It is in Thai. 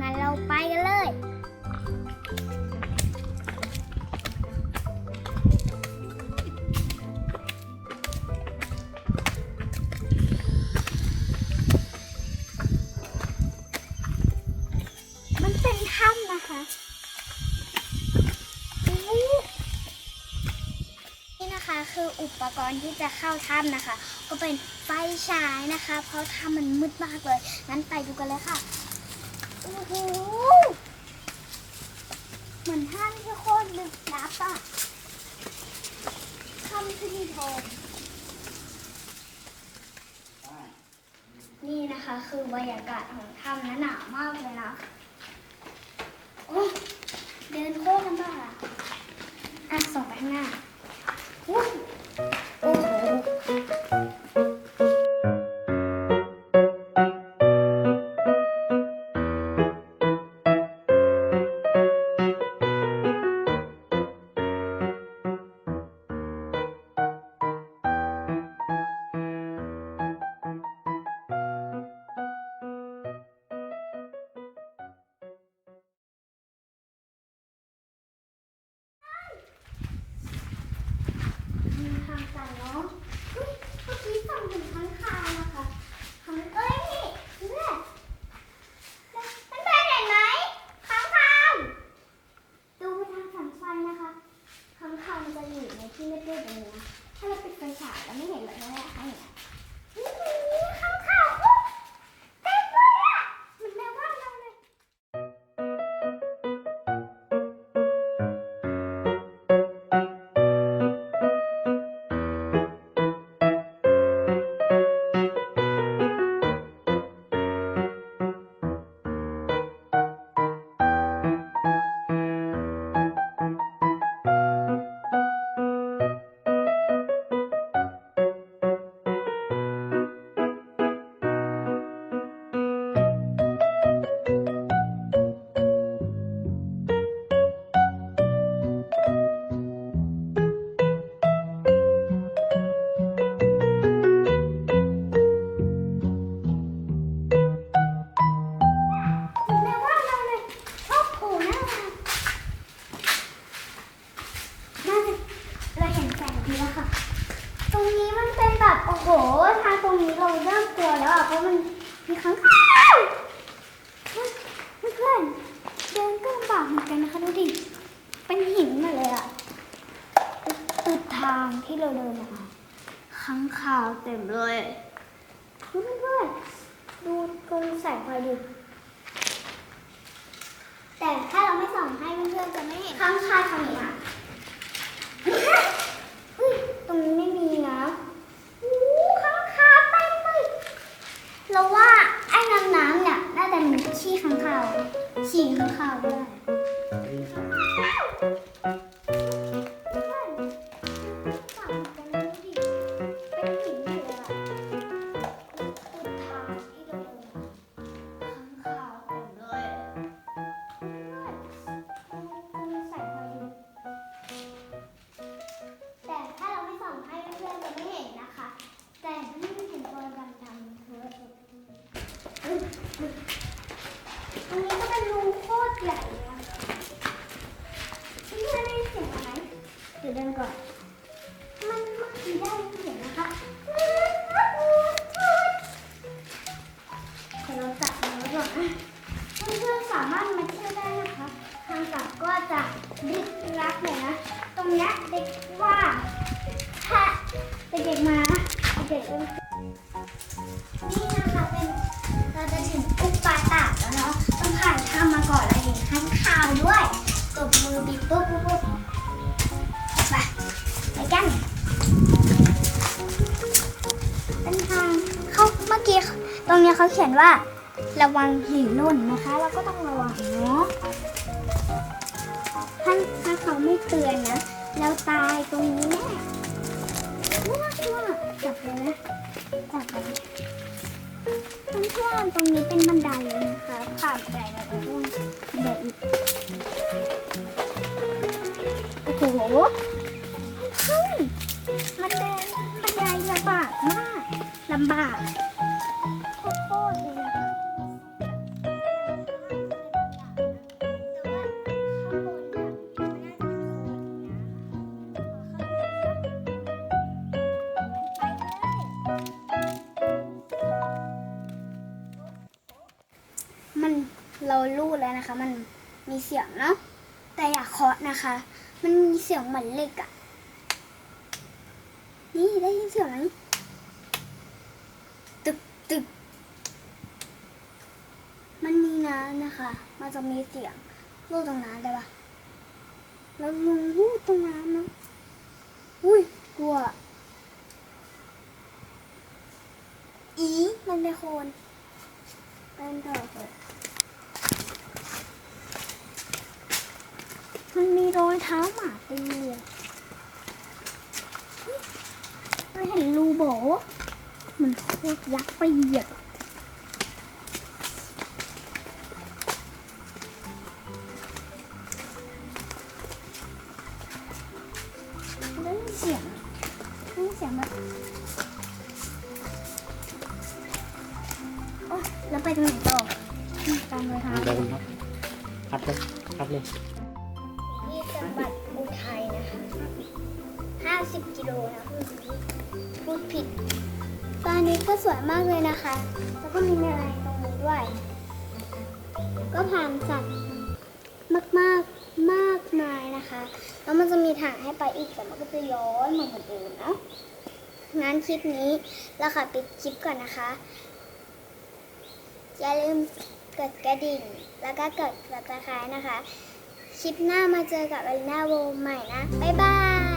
งั้นเราไปกันเลย มันเป็นถ้ำนะคะนี่นะคะคืออุปกรณ์ที่จะเข้าถ้ำนะคะ ก็เป็นไฟฉายนะคะ เพราะถ้ำมันมืดมากเลย งั้นไปดูกันเลยค่ะ โอ้โหเหมือนถ้ำที่โคตรลึกลับอะถ้ำที่มีทองนี่นะคะคือบรรยากาศของถ้ำนะหนาวมากเลยนะโอ้เดินโค้งลำบากอะอะส่องไปข้างหน้า กันเนาะเมื่อกี้ฟังถึงค้างคาวนะคะข้างเอ้ยนี่เนี่ยมันเป็นเห็นไหมค้างคาวดูทางสันไฟนะคะค้างคาวมันจะอยู่ในที่มืดๆแบบนี้นะถ้าเราปิดไฟฉายเราไม่เห็นแบบนะเนี่ยให้เห็นนะนี่ โอ้โห ทางตรงนี้เราเริ่มกลัวแล้วอะเพราะมันมีข้างคาวเฮ้ยเพื่อนเดินก็ลำบากเหมือนกันนะคะดูดิ เป็นหินมาเลยอะตุดทางที่เราเดินออกมาข้างคาวเต็มเลยเพื่อนดูกลแสงไฟดิแต่ถ้าเราไม่ส่องให้เพื่อนๆจะไม่เห็นข้างคายทางนี้อะอุ๊ยตรงนี้ไม่มีนะอู้ข้างคาวเต็มเลยเราว่า ไอ้น้ำน้ำเนี่ยน่าจะมีขี้ข้างคาวฉี่ข้างคาวด้วย ใหญ่เลยนะเพื่อนได้เสียงไหมเดี๋ยวเดินก่อน มันเมื่อกี้ได้ยินเสียงนะคะเดี๋ยวเราจับมันไว้ก่อนเพื่อนๆสามารถมาเที่ยวได้นะคะ ทางกลับก็จะดึกรักเลยนะ ตรงเนี้ย รงนี้เขาเขียนว่า ระวังหินล่นนะคะ เราก็ต้องระวังเนาะถ้าถ้าเขาไม่เตือนนะเราตายตรงนี้แน่ไม่น่ากลัวจับเลยนะจับเลยเพื่อนๆตรงนี้เป็นบันไดเลยนะคะผ่านไปแล้วก็ต้องเดินอีกโอ้โหเฮ้ยมันเดินบันไดลำบากมากลำบาก รารูดแล้วนะคะ มันมีเสียงเนาะแต่อย่าเคาะนะคะ มันมีเสียงเหมือนเหล็กอะนี่ได้ยินเสียงไหมตึกตึกมันมีน้ำนะคะ มันจะมีเสียงรูดตรงน้ำได้ปะแล้วลุงรูดตรงน้ำนะอุ้ยกลัว อีมันเป็นโคนต่อเถอะมันมีร อยเท้าหมาเต็มเลยเฮ้ยเราเห็นรูโบมันโคตรยักษ์ไปเหยียบ ที่จังหวัดอุทัยนะคะ 50 กิโลนะพูดผิดตอนนี้ก็สวยมากเลยนะคะ แล้วก็มีอะไรตรงนี้ด้วย ก็ผ่านสัตว์มากมากๆมากมายนะคะ แล้วมันจะมีทางให้ไปอีกแต่มันก็จะย้อนมาเหมือนเดิมนะงั้นคลิปนี้เราขอปิดคลิปก่อนนะคะ อย่าลืมกดกระดิ่ง แล้วก็กด subscribe นะคะ คลิปหน้ามาเจอกับอลิน่าโวใหม่นะ บ๊ายบาย